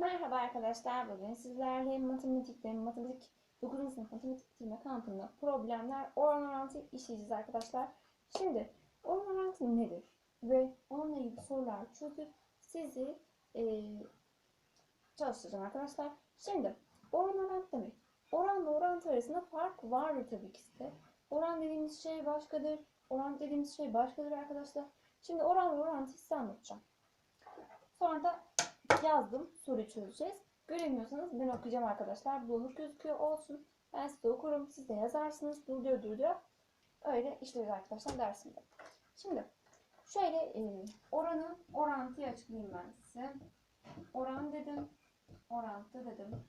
Merhaba arkadaşlar. Bugün sizlerle matematikte, matematik 9. sınıf matematik bitirme kampında problemler oran orantı işleyeceğiz arkadaşlar. Şimdi oran orantı nedir? Ve onunla ilgili sorular çözüp sizi e, çalıştıracağım arkadaşlar. Şimdi oran orantı demek. Oranla orantı arasında fark vardır tabii ki de. Oran dediğimiz şey başkadır. Oran dediğimiz şey başkadır arkadaşlar. Şimdi oran ve orantı size anlatacağım. Sonra da yazdım. Soru çözeceğiz. Göremiyorsanız ben okuyacağım arkadaşlar. Bulanık gözüküyor olsun. Ben size okurum. Siz de yazarsınız. Durduruyor durduruyor. Öyle işleriz arkadaşlar dersinde. Şimdi şöyle e, oranı orantıyı açıklayayım ben size. Oran dedim. Orantı dedim.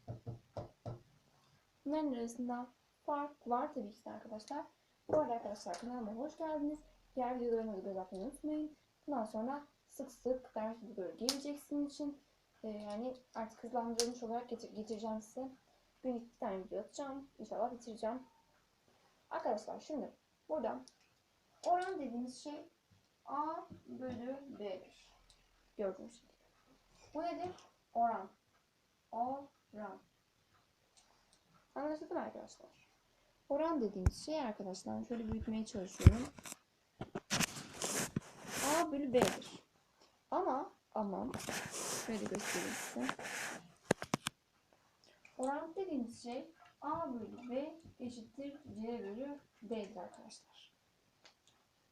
Bunların arasında fark var tabii ki de arkadaşlar. Bu arada arkadaşlar kanalıma hoş geldiniz. Diğer videolarıma da göz atmayı unutmayın. Bundan sonra sık sık ders videoları geleceksiniz için e, yani artık hızlandırılmış olarak getir getireceğim size. Günlük iki tane video atacağım. İnşallah bitireceğim. Arkadaşlar şimdi burada oran dediğimiz şey A bölü B'dir. Gördüğünüz şekilde. Bu nedir? Oran. Oran. Anlaşıldı mı arkadaşlar? Oran dediğimiz şey arkadaşlar şöyle büyütmeye çalışıyorum. A bölü B'dir. Ama ama şöyle göstereyim size. Oran dediğimiz şey A bölü B eşittir C bölü D'dir arkadaşlar.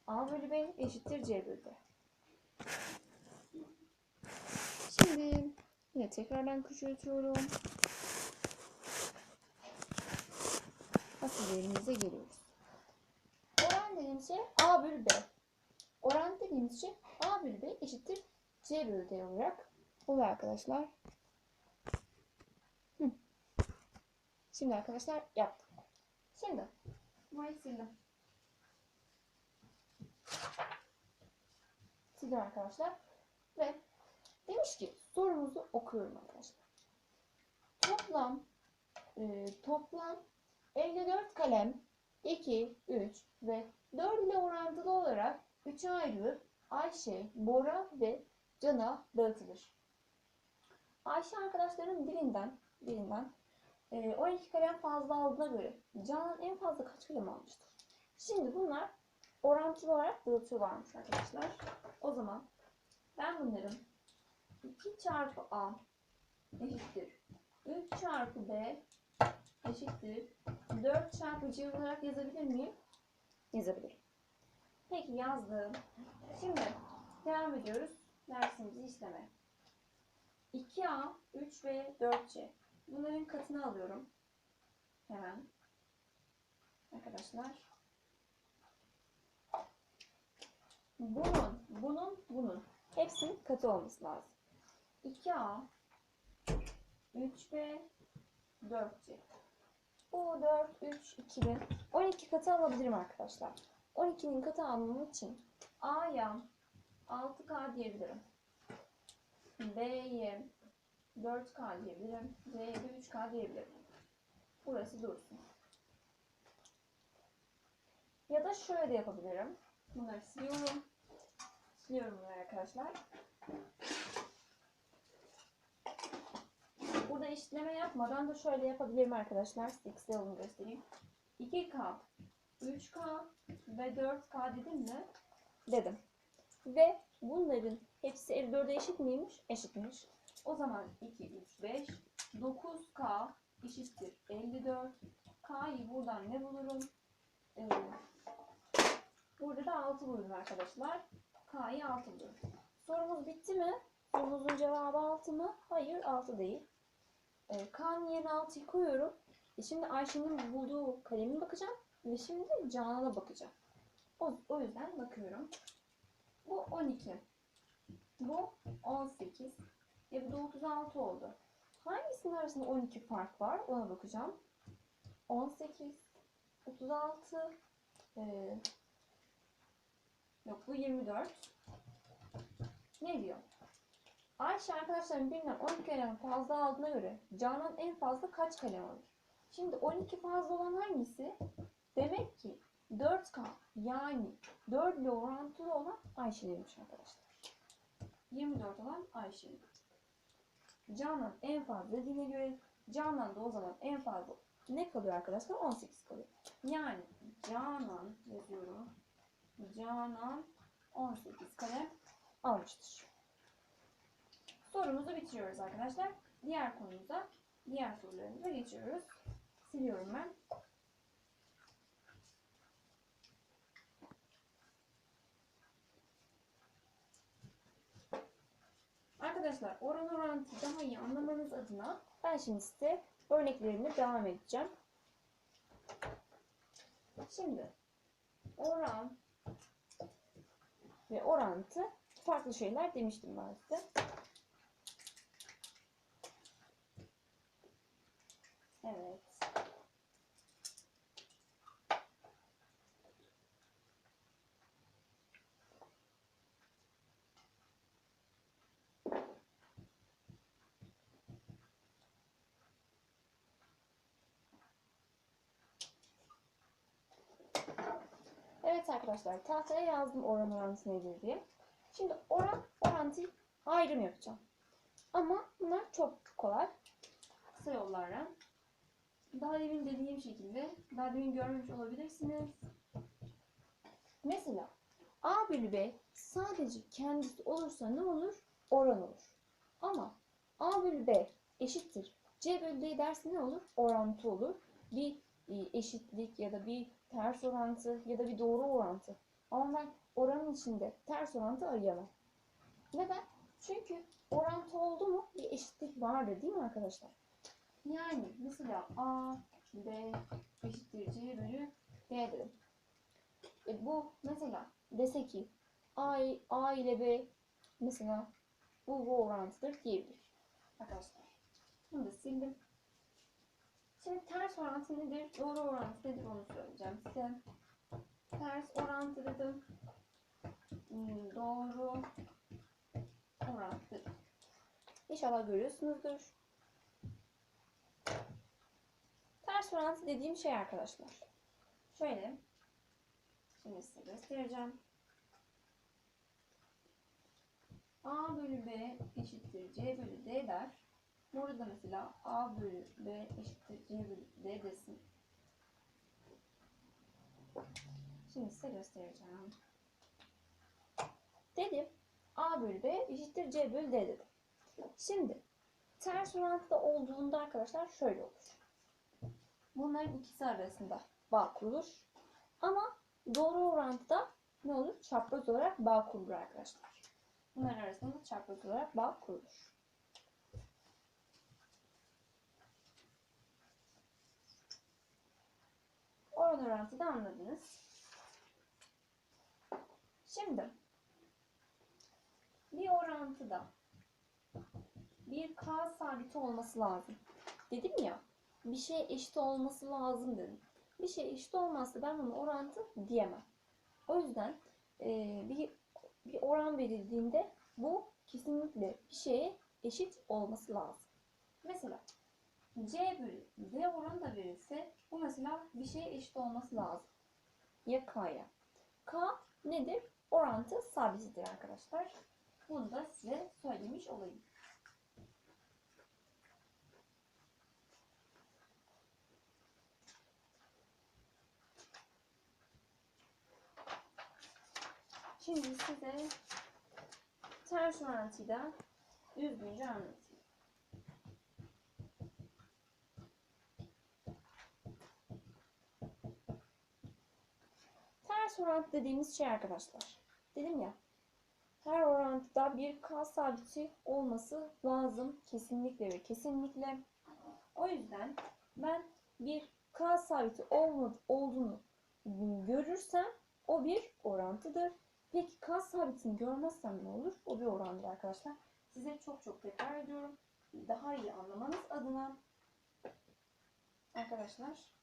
A bölü B eşittir C bölü D. Şimdi yine tekrardan küçültüyorum. Asıl yerimize geliyoruz. Oran dediğimiz şey A bölü B. Oran dediğimiz şey A bölü B eşittir C D olarak oluyor arkadaşlar. Hı. Şimdi arkadaşlar yaptık. Şimdi burayı sildim. Sildim arkadaşlar. Ve demiş ki sorumuzu okuyorum arkadaşlar. Toplam e, toplam 54 kalem 2, 3 ve 4 ile orantılı olarak 3'e ayrılıp Ayşe, Bora ve Can'a dağıtılır. Ayşe arkadaşların birinden birinden e, 12 kalem fazla aldığına göre Can en fazla kaç kalem almıştır? Şimdi bunlar orantılı olarak dağıtıyorlarmış arkadaşlar. O zaman ben bunların 2 çarpı A eşittir 3 çarpı B eşittir 4 çarpı C olarak yazabilir miyim? Yazabilirim. Peki yazdım. Şimdi devam ediyoruz dersimizi işlemeye. 2A, 3 ve 4C. Bunların katını alıyorum. Hemen. Arkadaşlar. Bunun, bunun, bunun. Hepsinin katı olması lazım. 2A, 3B, 4C. Bu 4, 3, 2'nin 12 katı alabilirim arkadaşlar. 12'nin katı almam için A'ya 6K diyebilirim. B'ye 4K diyebilirim. C'ye de 3K diyebilirim. Burası dursun. Ya da şöyle de yapabilirim. Bunları siliyorum. Siliyorum bunları arkadaşlar. Burada işleme yapmadan da şöyle yapabilirim arkadaşlar. Size Excel yolunu göstereyim. 2K, 3K ve 4K dedim mi? Dedim. Ve bunların hepsi 54'e eşit miymiş? Eşitmiş. O zaman 2, 3, 5, 9K eşittir 54. K'yı buradan ne bulurum? Ee, burada da 6 bulurum arkadaşlar. K'yı 6 bulurum. Sorumuz bitti mi? Sorumuzun cevabı 6 mı? Hayır 6 değil. Ee, K'nın yerine 6'yı koyuyorum. E şimdi Ayşe'nin bulduğu kalemi bakacağım. Ve şimdi Canan'a bakacağım. O, o yüzden bakıyorum. Bu 12. Bu 18. E bu da 36 oldu. Hangisinin arasında 12 fark var? Ona bakacağım. 18, 36, e, yok bu 24. Ne diyor? Ayşe arkadaşların birinden 12 kalem fazla aldığına göre Canan en fazla kaç kalem alır? Şimdi 12 fazla olan hangisi? Demek ki 4K yani 4 ile orantılı olan Ayşe'ninmiş arkadaşlar. 24 olan Ayşe'nin. Canan en fazla dediğine göre Canan da o zaman en fazla ne kalıyor arkadaşlar? 18 kalıyor. Yani Canan yazıyorum. Canan 18 kalem almıştır. Sorumuzu bitiriyoruz arkadaşlar. Diğer konumuza, diğer sorularımıza geçiyoruz. Siliyorum ben. Arkadaşlar oran orantı daha iyi anlamanız adına ben şimdi size örneklerimle devam edeceğim. Şimdi oran ve orantı farklı şeyler demiştim ben size. Evet. Evet arkadaşlar tahtaya yazdım oran orantı nedir diye. Şimdi oran orantı ayrım yapacağım. Ama bunlar çok kolay. Kısa yollarla. Daha demin dediğim şekilde daha demin görmemiş olabilirsiniz. Mesela A bölü B sadece kendisi olursa ne olur? Oran olur. Ama A bölü B eşittir. C bölü D derse ne olur? Orantı olur. Bir eşitlik ya da bir ters orantı ya da bir doğru orantı. Ama ben oranın içinde ters orantı arayamam. Neden? Çünkü orantı oldu mu bir eşitlik vardır değil mi arkadaşlar? Yani mesela A, B eşittir C bölü D dedim. E bu mesela dese ki A, A ile B mesela bu, bu orantıdır diyebilir. Arkadaşlar bunu da sildim. Şimdi ters orantı nedir? Doğru orantı nedir onu söyleyeceğim size. Ters orantı dedim. Hmm, Doğru orantı. İnşallah görüyorsunuzdur. Ters orantı dediğim şey arkadaşlar. Şöyle. Şimdi size göstereceğim. A bölü B eşittir C bölü D der. Burada mesela A bölü B eşittir C bölü D desin. Şimdi size göstereceğim. Dedim A bölü B eşittir C bölü D dedim. Şimdi ters orantıda olduğunda arkadaşlar şöyle olur. Bunların ikisi arasında bağ kurulur. Ama doğru orantıda ne olur? Çapraz olarak bağ kurulur arkadaşlar. Bunların arasında çapraz olarak bağ kurulur. Orantıyı da anladınız. Şimdi bir orantıda bir k sabiti olması lazım. Dedim ya bir şey eşit olması lazım dedim. Bir şey eşit olmazsa ben bunu orantı diyemem. O yüzden e, bir, bir oran verildiğinde bu kesinlikle bir şeye eşit olması lazım. Mesela C bölü D oranı da verilse bu mesela bir şeye eşit olması lazım. Ya K'ya. K nedir? Orantı sabitidir arkadaşlar. Bunu da size söylemiş olayım. Şimdi size ters orantıyı düzgünce anlatayım. Ters orantı dediğimiz şey arkadaşlar. Dedim ya. Her orantıda bir k sabiti olması lazım. Kesinlikle ve kesinlikle. O yüzden ben bir k sabiti olmadı, olduğunu görürsem o bir orantıdır. Peki k sabitini görmezsem ne olur? O bir orandır arkadaşlar. Size çok çok tekrar ediyorum. Daha iyi anlamanız adına arkadaşlar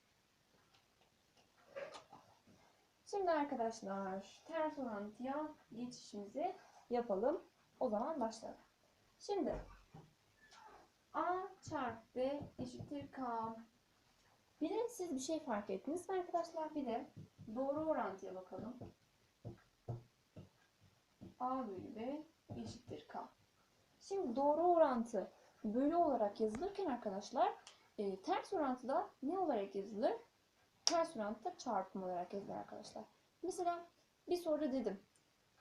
Şimdi arkadaşlar ters orantıya geçişimizi yapalım. O zaman başlayalım. Şimdi A çarpı B eşittir K. Bir de siz bir şey fark ettiniz mi arkadaşlar? Bir de doğru orantıya bakalım. A bölü B eşittir K. Şimdi doğru orantı bölü olarak yazılırken arkadaşlar e, ters orantıda ne olarak yazılır? Ters orantıda çarpım olarak yazılır arkadaşlar. Mesela bir soruda dedim.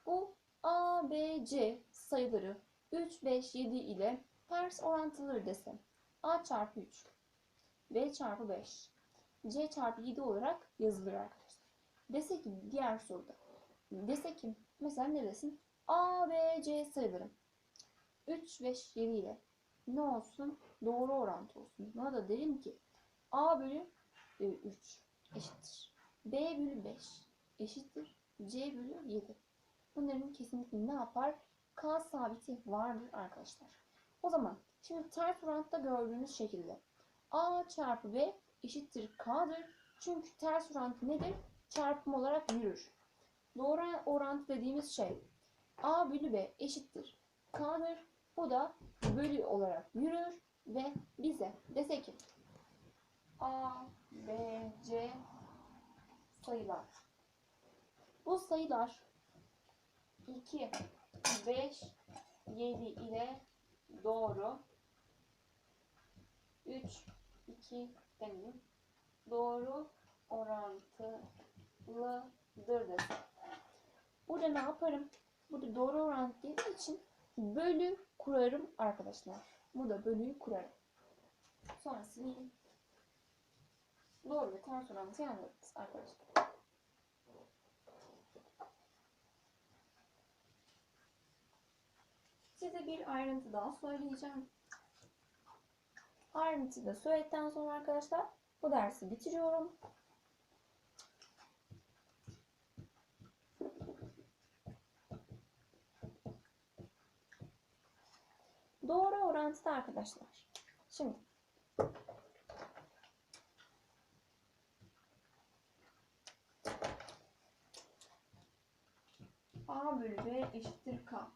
Bu A, B, C sayıları 3, 5, 7 ile ters orantılıdır desem. A çarpı 3, B çarpı 5, C çarpı 7 olarak yazılır arkadaşlar. Dese ki diğer soruda. Dese ki mesela ne desin? A, B, C sayıları 3, 5, 7 ile ne olsun? Doğru orantı olsun. Buna da derim ki A bölü 3 eşittir. B bölü 5 eşittir. C bölü 7. Bunların kesinlikle ne yapar? K sabiti vardır arkadaşlar. O zaman şimdi ters orantıda gördüğünüz şekilde A çarpı B eşittir K'dır. Çünkü ters orantı nedir? Çarpım olarak yürür. Doğru orantı dediğimiz şey A bölü B eşittir K'dır. Bu da bölü olarak yürür ve bize dese ki A, B, C sayılar. Bu sayılar 2, 5, 7 ile doğru 3, 2 demeyeyim. Doğru orantılıdır dese. Burada ne yaparım? Burada doğru orantı dediği için bölü kurarım arkadaşlar. Burada bölüyü kurarım. Sonra sileyim. Doğru orantıyı anladınız arkadaşlar. Size bir ayrıntı daha söyleyeceğim. Ayrıntıyı da söyledikten sonra arkadaşlar bu dersi bitiriyorum. Doğru orantıda arkadaşlar. Şimdi A bölü B eşittir K.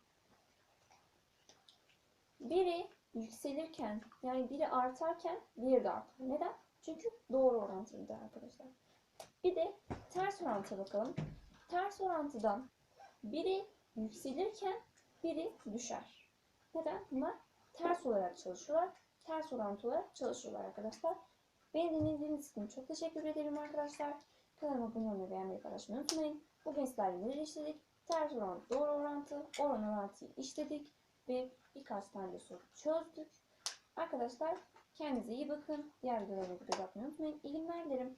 Biri yükselirken yani biri artarken diğeri de artar. Neden? Çünkü doğru orantılıdır arkadaşlar. Bir de ters orantıya bakalım. Ters orantıdan biri yükselirken biri düşer. Neden? Bunlar ters olarak çalışıyorlar. Ters orantı olarak çalışıyorlar arkadaşlar. Beni dinlediğiniz için çok teşekkür ederim arkadaşlar. Kanalıma abone olmayı, beğenmeyi, paylaşmayı unutmayın. Bugün sizlerle neler? Ters orantı, doğru orantı, oran orantıyı işledik ve birkaç tane soru çözdük. Arkadaşlar kendinize iyi bakın. Diğer videolarımı da unutmayın. İyi günler dilerim.